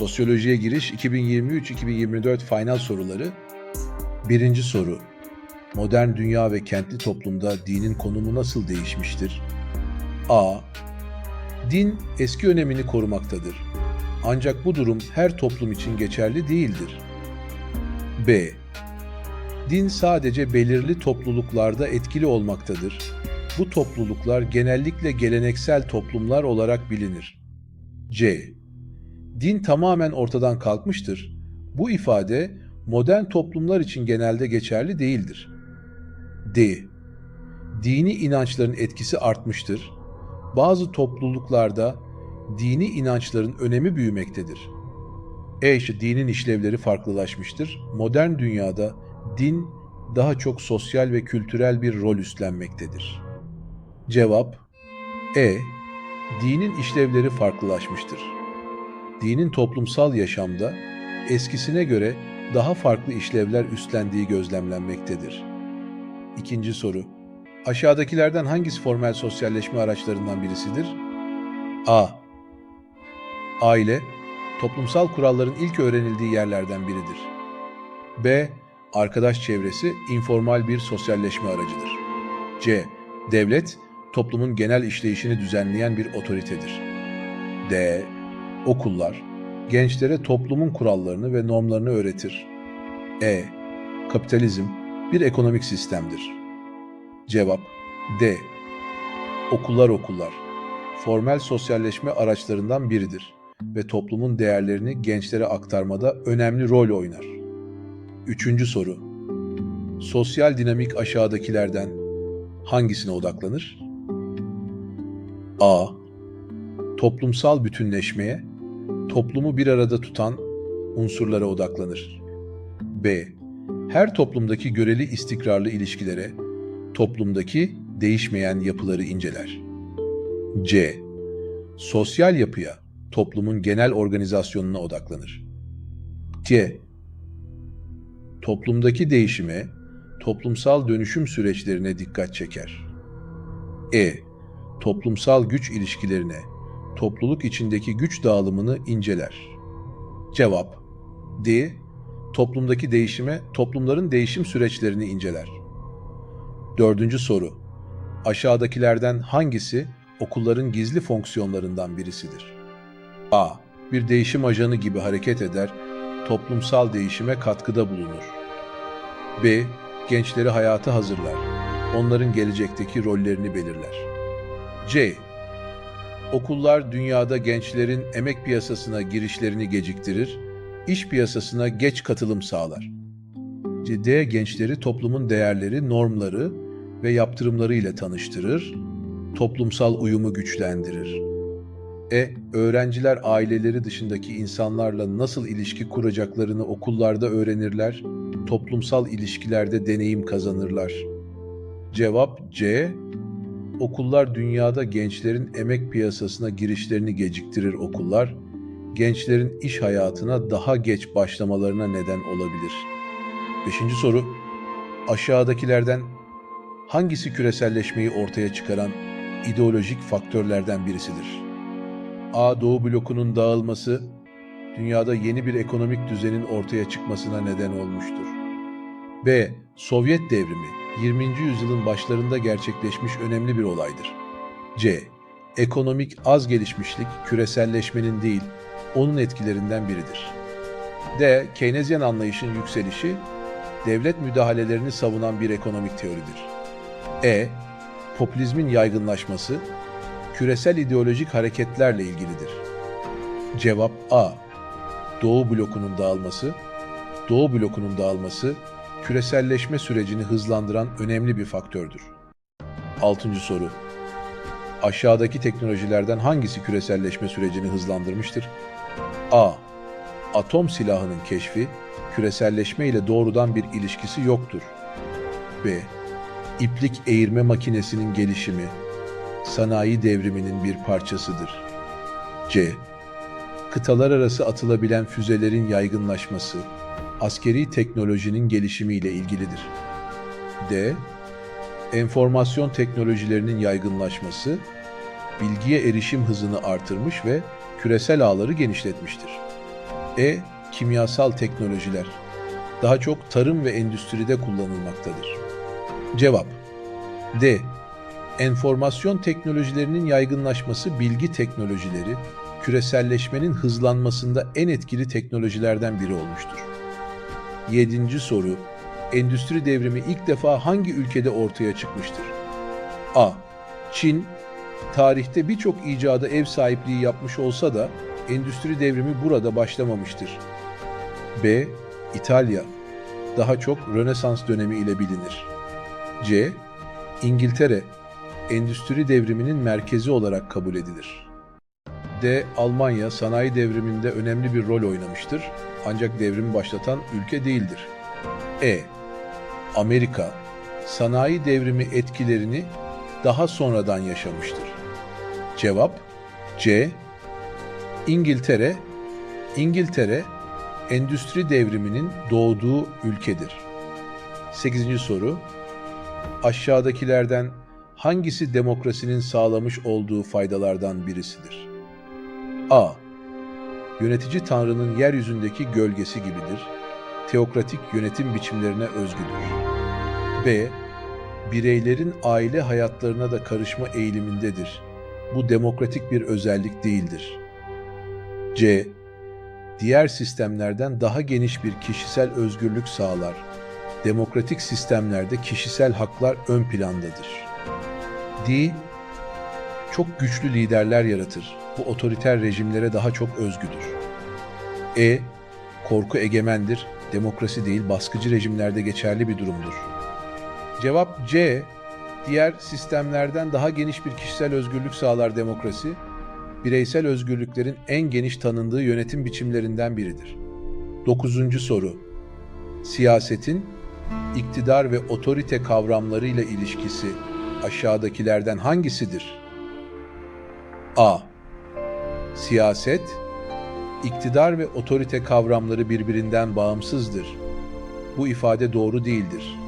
Sosyolojiye giriş 2023-2024 final soruları. Birinci soru. Modern dünya ve kentli toplumda dinin konumu nasıl değişmiştir? A. Din eski önemini korumaktadır. Ancak bu durum her toplum için geçerli değildir. B. Din sadece belirli topluluklarda etkili olmaktadır. Bu topluluklar genellikle geleneksel toplumlar olarak bilinir. C. Din tamamen ortadan kalkmıştır. Bu ifade modern toplumlar için genelde geçerli değildir. D. Dini inançların etkisi artmıştır. Bazı topluluklarda dini inançların önemi büyümektedir. E işte dinin işlevleri farklılaşmıştır. Modern dünyada din daha çok sosyal ve kültürel bir rol üstlenmektedir. Cevap E. Dinin işlevleri farklılaşmıştır. Dinin toplumsal yaşamda eskisine göre daha farklı işlevler üstlendiği gözlemlenmektedir. İkinci soru. Aşağıdakilerden hangisi formel sosyalleşme araçlarından birisidir? A. Aile, toplumsal kuralların ilk öğrenildiği yerlerden biridir. B. Arkadaş çevresi informal bir sosyalleşme aracıdır. C. Devlet, toplumun genel işleyişini düzenleyen bir otoritedir. D. Okullar, gençlere toplumun kurallarını ve normlarını öğretir. E. Kapitalizm, bir ekonomik sistemdir. Cevap D. Okullar okullar, formel sosyalleşme araçlarından biridir ve toplumun değerlerini gençlere aktarmada önemli rol oynar. Üçüncü soru. Sosyal dinamik aşağıdakilerden hangisine odaklanır? A. Toplumsal bütünleşmeye, toplumu bir arada tutan unsurlara odaklanır. B. Her toplumdaki göreli istikrarlı ilişkilere, toplumdaki değişmeyen yapıları inceler. C. Sosyal yapıya, toplumun genel organizasyonuna odaklanır. C. Toplumdaki değişime, toplumsal dönüşüm süreçlerine dikkat çeker. E. Toplumsal güç ilişkilerine, topluluk içindeki güç dağılımını inceler. Cevap D. Toplumdaki değişime, toplumların değişim süreçlerini inceler. Dördüncü soru. Aşağıdakilerden hangisi okulların gizli fonksiyonlarından birisidir? A. Bir değişim ajanı gibi hareket eder, toplumsal değişime katkıda bulunur. B. Gençleri hayata hazırlar, onların gelecekteki rollerini belirler. C. Okullar dünyada gençlerin emek piyasasına girişlerini geciktirir, iş piyasasına geç katılım sağlar. D. Gençleri toplumun değerleri, normları ve yaptırımları ile tanıştırır, toplumsal uyumu güçlendirir. E. Öğrenciler aileleri dışındaki insanlarla nasıl ilişki kuracaklarını okullarda öğrenirler, toplumsal ilişkilerde deneyim kazanırlar. Cevap C. Okullar dünyada gençlerin emek piyasasına girişlerini geciktirir okullar, gençlerin iş hayatına daha geç başlamalarına neden olabilir. Beşinci soru. Aşağıdakilerden hangisi küreselleşmeyi ortaya çıkaran ideolojik faktörlerden birisidir? A. Doğu blokunun dağılması, dünyada yeni bir ekonomik düzenin ortaya çıkmasına neden olmuştur. B. Sovyet devrimi, 20. yüzyılın başlarında gerçekleşmiş önemli bir olaydır. C. Ekonomik az gelişmişlik, küreselleşmenin değil, onun etkilerinden biridir. D. Keynesyen anlayışın yükselişi, devlet müdahalelerini savunan bir ekonomik teoridir. E. Popülizmin yaygınlaşması, küresel ideolojik hareketlerle ilgilidir. Cevap A. Doğu blokunun dağılması, Doğu blokunun dağılması, küreselleşme sürecini hızlandıran önemli bir faktördür. Altıncı soru. Aşağıdaki teknolojilerden hangisi küreselleşme sürecini hızlandırmıştır? A. Atom silahının keşfi, küreselleşme ile doğrudan bir ilişkisi yoktur. B. İplik eğirme makinesinin gelişimi, sanayi devriminin bir parçasıdır. C. Kıtalar arası atılabilen füzelerin yaygınlaşması, askeri teknolojinin gelişimiyle ilgilidir. D. Enformasyon teknolojilerinin yaygınlaşması, bilgiye erişim hızını artırmış ve küresel ağları genişletmiştir. E. Kimyasal teknolojiler. Daha çok tarım ve endüstride kullanılmaktadır. Cevap D. Enformasyon teknolojilerinin yaygınlaşması bilgi teknolojileri, küreselleşmenin hızlanmasında en etkili teknolojilerden biri olmuştur. 7. soru. Endüstri devrimi ilk defa hangi ülkede ortaya çıkmıştır? A. Çin, tarihte birçok icada ev sahipliği yapmış olsa da endüstri devrimi burada başlamamıştır. B. İtalya, daha çok Rönesans dönemi ile bilinir. C. İngiltere, endüstri devriminin merkezi olarak kabul edilir. D. Almanya sanayi devriminde önemli bir rol oynamıştır ancak devrimi başlatan ülke değildir. E. Amerika sanayi devrimi etkilerini daha sonradan yaşamıştır. Cevap C. İngiltere İngiltere endüstri devriminin doğduğu ülkedir. 8. soru Aşağıdakilerden hangisi demokrasinin sağlamış olduğu faydalardan birisidir? A. Yönetici Tanrı'nın yeryüzündeki gölgesi gibidir. Teokratik yönetim biçimlerine özgüdür. B. Bireylerin aile hayatlarına da karışma eğilimindedir. Bu demokratik bir özellik değildir. C. Diğer sistemlerden daha geniş bir kişisel özgürlük sağlar. Demokratik sistemlerde kişisel haklar ön plandadır. D. Çok güçlü liderler yaratır. Bu otoriter rejimlere daha çok özgüdür. E. Korku egemendir. Demokrasi değil baskıcı rejimlerde geçerli bir durumdur. Cevap C. Diğer sistemlerden daha geniş bir kişisel özgürlük sağlar demokrasi. Bireysel özgürlüklerin en geniş tanındığı yönetim biçimlerinden biridir. 9. soru. Siyasetin iktidar ve otorite kavramlarıyla ilişkisi aşağıdakilerden hangisidir? A. Siyaset, iktidar ve otorite kavramları birbirinden bağımsızdır. Bu ifade doğru değildir.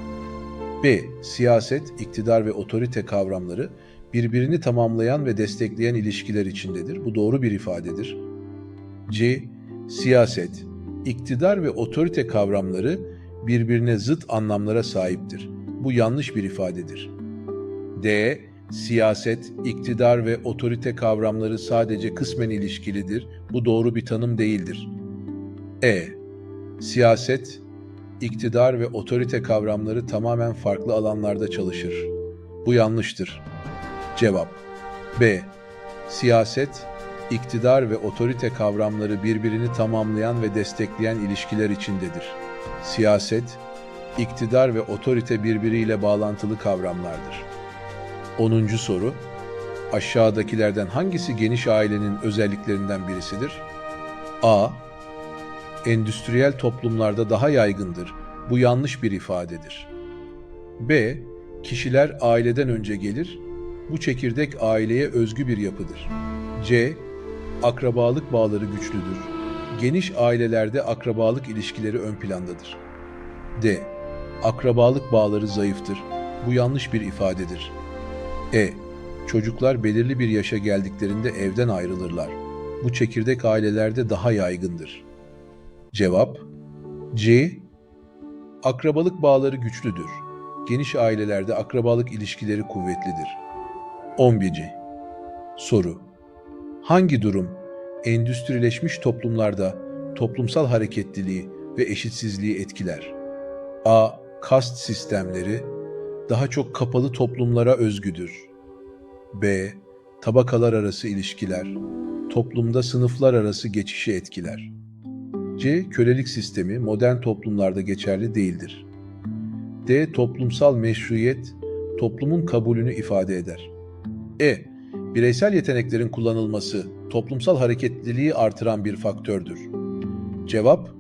B. Siyaset, iktidar ve otorite kavramları birbirini tamamlayan ve destekleyen ilişkiler içindedir. Bu doğru bir ifadedir. C. Siyaset, iktidar ve otorite kavramları birbirine zıt anlamlara sahiptir. Bu yanlış bir ifadedir. D. Siyaset, iktidar ve otorite kavramları sadece kısmen ilişkilidir. Bu doğru bir tanım değildir. E. Siyaset, iktidar ve otorite kavramları tamamen farklı alanlarda çalışır. Bu yanlıştır. Cevap B. Siyaset, iktidar ve otorite kavramları birbirini tamamlayan ve destekleyen ilişkiler içindedir. Siyaset, iktidar ve otorite birbiriyle bağlantılı kavramlardır. 10. soru Aşağıdakilerden hangisi geniş ailenin özelliklerinden birisidir? A. Endüstriyel toplumlarda daha yaygındır. Bu yanlış bir ifadedir. B. Kişiler aileden önce gelir. Bu çekirdek aileye özgü bir yapıdır. C. Akrabalık bağları güçlüdür. Geniş ailelerde akrabalık ilişkileri ön plandadır. D. Akrabalık bağları zayıftır. Bu yanlış bir ifadedir. E. Çocuklar belirli bir yaşa geldiklerinde evden ayrılırlar. Bu çekirdek ailelerde daha yaygındır. Cevap C. Akrabalık bağları güçlüdür. Geniş ailelerde akrabalık ilişkileri kuvvetlidir. 11. Soru Hangi durum endüstrileşmiş toplumlarda toplumsal hareketliliği ve eşitsizliği etkiler? A. Kast sistemleri daha çok kapalı toplumlara özgüdür. B. Tabakalar arası ilişkiler toplumda sınıflar arası geçişi etkiler. C. Kölelik sistemi modern toplumlarda geçerli değildir. D. Toplumsal meşruiyet toplumun kabulünü ifade eder. E. Bireysel yeteneklerin kullanılması toplumsal hareketliliği artıran bir faktördür. Cevap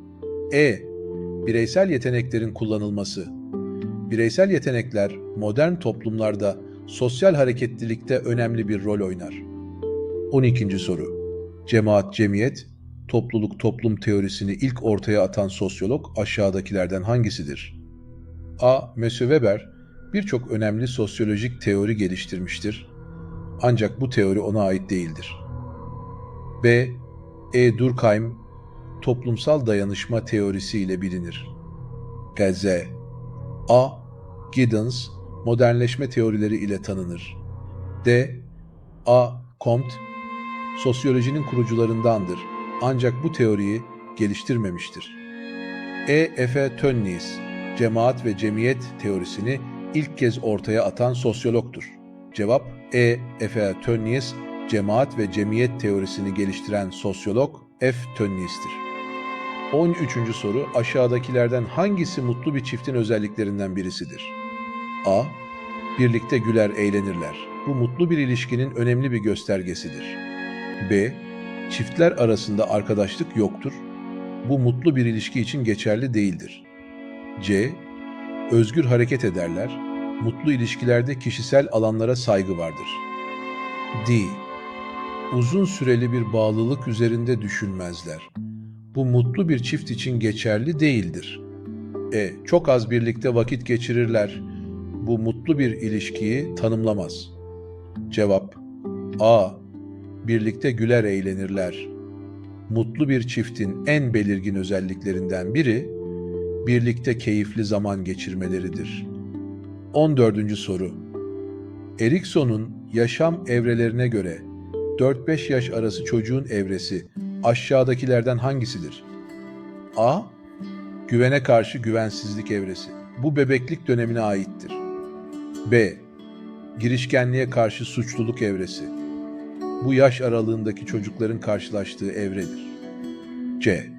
E. Bireysel yeteneklerin kullanılması. Bireysel yetenekler modern toplumlarda sosyal hareketlilikte önemli bir rol oynar. 12. soru. Cemaat, cemiyet, topluluk, toplum teorisini ilk ortaya atan sosyolog aşağıdakilerden hangisidir? A. Monsieur Weber birçok önemli sosyolojik teori geliştirmiştir. Ancak bu teori ona ait değildir. B. E. Durkheim toplumsal dayanışma teorisi ile bilinir. Gaze A. Giddens, modernleşme teorileri ile tanınır. D. A. Comte, sosyolojinin kurucularındandır ancak bu teoriyi geliştirmemiştir. E. F. Tönnies, cemaat ve cemiyet teorisini ilk kez ortaya atan sosyologtur. Cevap E. F. Tönnies, cemaat ve cemiyet teorisini geliştiren sosyolog F. Tönnies'tir. 13. soru aşağıdakilerden hangisi mutlu bir çiftin özelliklerinden birisidir? A. Birlikte güler, eğlenirler. Bu mutlu bir ilişkinin önemli bir göstergesidir. B. Çiftler arasında arkadaşlık yoktur. Bu mutlu bir ilişki için geçerli değildir. C. Özgür hareket ederler. Mutlu ilişkilerde kişisel alanlara saygı vardır. D. Uzun süreli bir bağlılık üzerinde düşünmezler. Bu mutlu bir çift için geçerli değildir. E. Çok az birlikte vakit geçirirler. Bu mutlu bir ilişkiyi tanımlamaz. Cevap A. Birlikte güler eğlenirler. Mutlu bir çiftin en belirgin özelliklerinden biri birlikte keyifli zaman geçirmeleridir. 14. soru. Erikson'un yaşam evrelerine göre 4-5 yaş arası çocuğun evresi aşağıdakilerden hangisidir? A. Güvene karşı güvensizlik evresi. Bu bebeklik dönemine aittir. B. Girişkenliğe karşı suçluluk evresi. Bu yaş aralığındaki çocukların karşılaştığı evredir. C.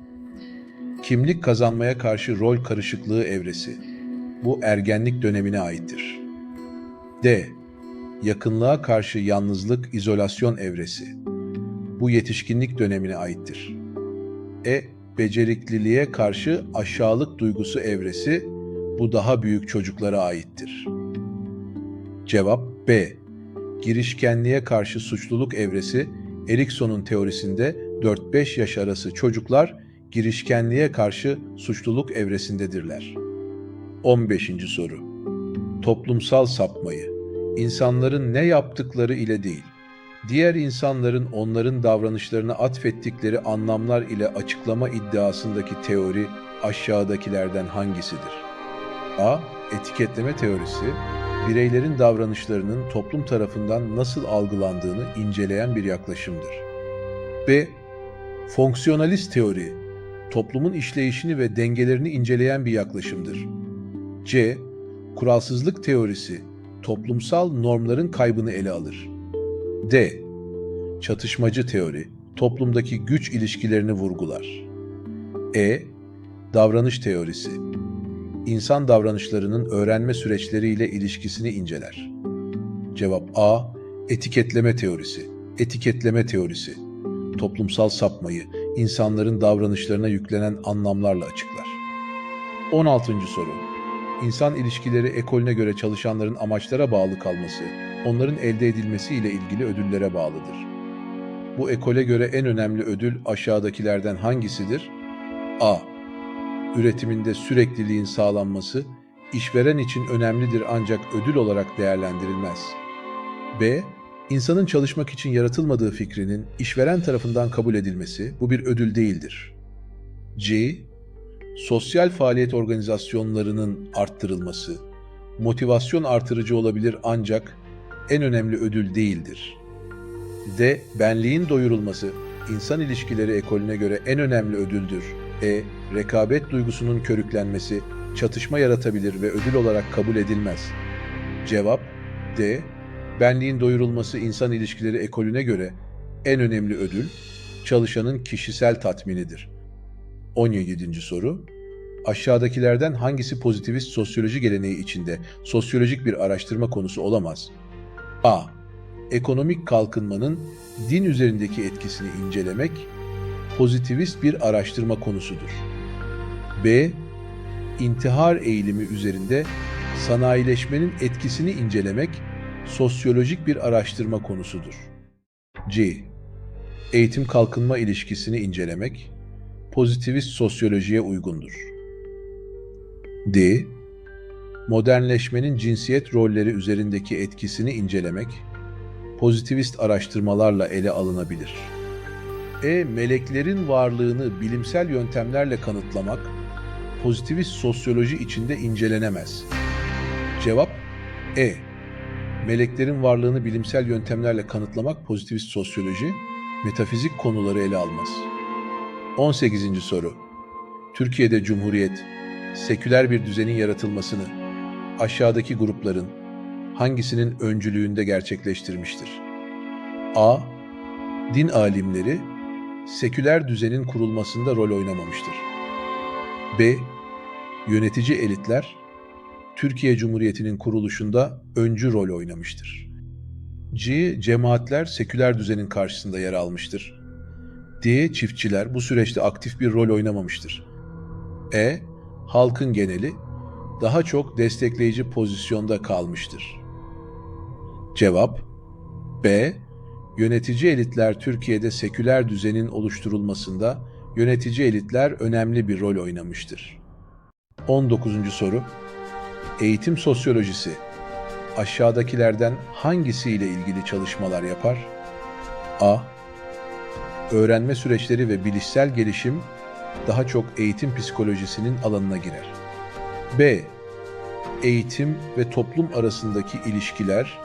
Kimlik kazanmaya karşı rol karışıklığı evresi. Bu ergenlik dönemine aittir. D. Yakınlığa karşı yalnızlık, izolasyon evresi. Bu yetişkinlik dönemine aittir. E. Becerikliliğe karşı aşağılık duygusu evresi. Bu daha büyük çocuklara aittir. Cevap B. Girişkenliğe karşı suçluluk evresi Erikson'un teorisinde 4-5 yaş arası çocuklar girişkenliğe karşı suçluluk evresindedirler. 15. soru. Toplumsal sapmayı insanların ne yaptıkları ile değil, diğer insanların onların davranışlarına atfettikleri anlamlar ile açıklama iddiasındaki teori aşağıdakilerden hangisidir? A. Etiketleme teorisi, bireylerin davranışlarının toplum tarafından nasıl algılandığını inceleyen bir yaklaşımdır. B. Fonksiyonalist teori, toplumun işleyişini ve dengelerini inceleyen bir yaklaşımdır. C. Kuralsızlık teorisi, toplumsal normların kaybını ele alır. D. Çatışmacı teori, toplumdaki güç ilişkilerini vurgular. E. Davranış teorisi, insan davranışlarının öğrenme süreçleriyle ilişkisini inceler. Cevap A. Etiketleme teorisi. Etiketleme teorisi. Toplumsal sapmayı, insanların davranışlarına yüklenen anlamlarla açıklar. 16. soru. İnsan ilişkileri ekolüne göre çalışanların amaçlara bağlı kalması, onların elde edilmesi ile ilgili ödüllere bağlıdır. Bu ekole göre en önemli ödül aşağıdakilerden hangisidir? A üretiminde sürekliliğin sağlanması işveren için önemlidir ancak ödül olarak değerlendirilmez. B. İnsanın çalışmak için yaratılmadığı fikrinin işveren tarafından kabul edilmesi bu bir ödül değildir. C. Sosyal faaliyet organizasyonlarının arttırılması motivasyon artırıcı olabilir ancak en önemli ödül değildir. D. Benliğin doyurulması insan ilişkileri ekolüne göre en önemli ödüldür. E. Rekabet duygusunun körüklenmesi çatışma yaratabilir ve ödül olarak kabul edilmez. Cevap D. Benliğin doyurulması insan ilişkileri ekolüne göre en önemli ödül çalışanın kişisel tatminidir. 17. soru Aşağıdakilerden hangisi pozitivist sosyoloji geleneği içinde sosyolojik bir araştırma konusu olamaz? A. Ekonomik kalkınmanın din üzerindeki etkisini incelemek pozitivist bir araştırma konusudur. B. İntihar eğilimi üzerinde sanayileşmenin etkisini incelemek sosyolojik bir araştırma konusudur. C. Eğitim kalkınma ilişkisini incelemek pozitivist sosyolojiye uygundur. D. Modernleşmenin cinsiyet rolleri üzerindeki etkisini incelemek pozitivist araştırmalarla ele alınabilir. E. Meleklerin varlığını bilimsel yöntemlerle kanıtlamak pozitivist sosyoloji içinde incelenemez. Cevap E. Meleklerin varlığını bilimsel yöntemlerle kanıtlamak pozitivist sosyoloji, metafizik konuları ele almaz. 18. soru. Türkiye'de Cumhuriyet, seküler bir düzenin yaratılmasını aşağıdaki grupların hangisinin öncülüğünde gerçekleştirmiştir? A. Din alimleri seküler düzenin kurulmasında rol oynamamıştır. B. Yönetici elitler Türkiye Cumhuriyeti'nin kuruluşunda öncü rol oynamıştır. C. Cemaatler seküler düzenin karşısında yer almıştır. D. Çiftçiler bu süreçte aktif bir rol oynamamıştır. E. Halkın geneli daha çok destekleyici pozisyonda kalmıştır. Cevap B. Yönetici elitler Türkiye'de seküler düzenin oluşturulmasında yönetici elitler önemli bir rol oynamıştır. 19. soru. Eğitim sosyolojisi aşağıdakilerden hangisiyle ilgili çalışmalar yapar? A. Öğrenme süreçleri ve bilişsel gelişim daha çok eğitim psikolojisinin alanına girer. B. Eğitim ve toplum arasındaki ilişkiler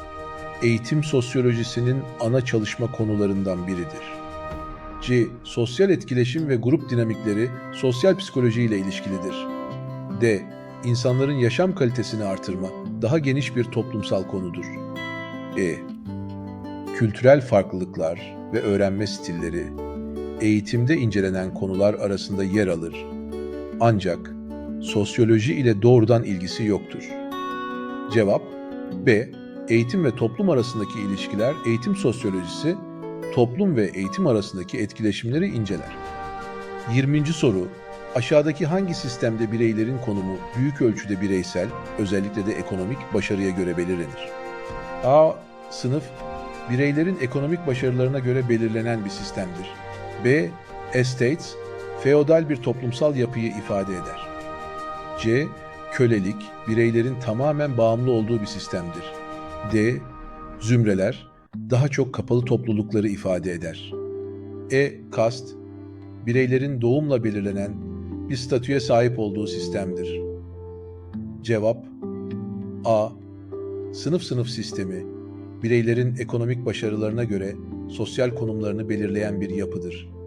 eğitim sosyolojisinin ana çalışma konularından biridir. C. Sosyal etkileşim ve grup dinamikleri sosyal psikoloji ile ilişkilidir. D. İnsanların yaşam kalitesini artırma daha geniş bir toplumsal konudur. E. Kültürel farklılıklar ve öğrenme stilleri eğitimde incelenen konular arasında yer alır. Ancak sosyoloji ile doğrudan ilgisi yoktur. Cevap B. Eğitim ve toplum arasındaki ilişkiler eğitim sosyolojisi toplum ve eğitim arasındaki etkileşimleri inceler. 20. soru. Aşağıdaki hangi sistemde bireylerin konumu büyük ölçüde bireysel, özellikle de ekonomik başarıya göre belirlenir? A. Sınıf, bireylerin ekonomik başarılarına göre belirlenen bir sistemdir. B. Estates, feodal bir toplumsal yapıyı ifade eder. C. Kölelik, bireylerin tamamen bağımlı olduğu bir sistemdir. D. Zümreler, daha çok kapalı toplulukları ifade eder. E. Kast, bireylerin doğumla belirlenen bir statüye sahip olduğu sistemdir. Cevap A. Sınıf sınıf sistemi, bireylerin ekonomik başarılarına göre sosyal konumlarını belirleyen bir yapıdır.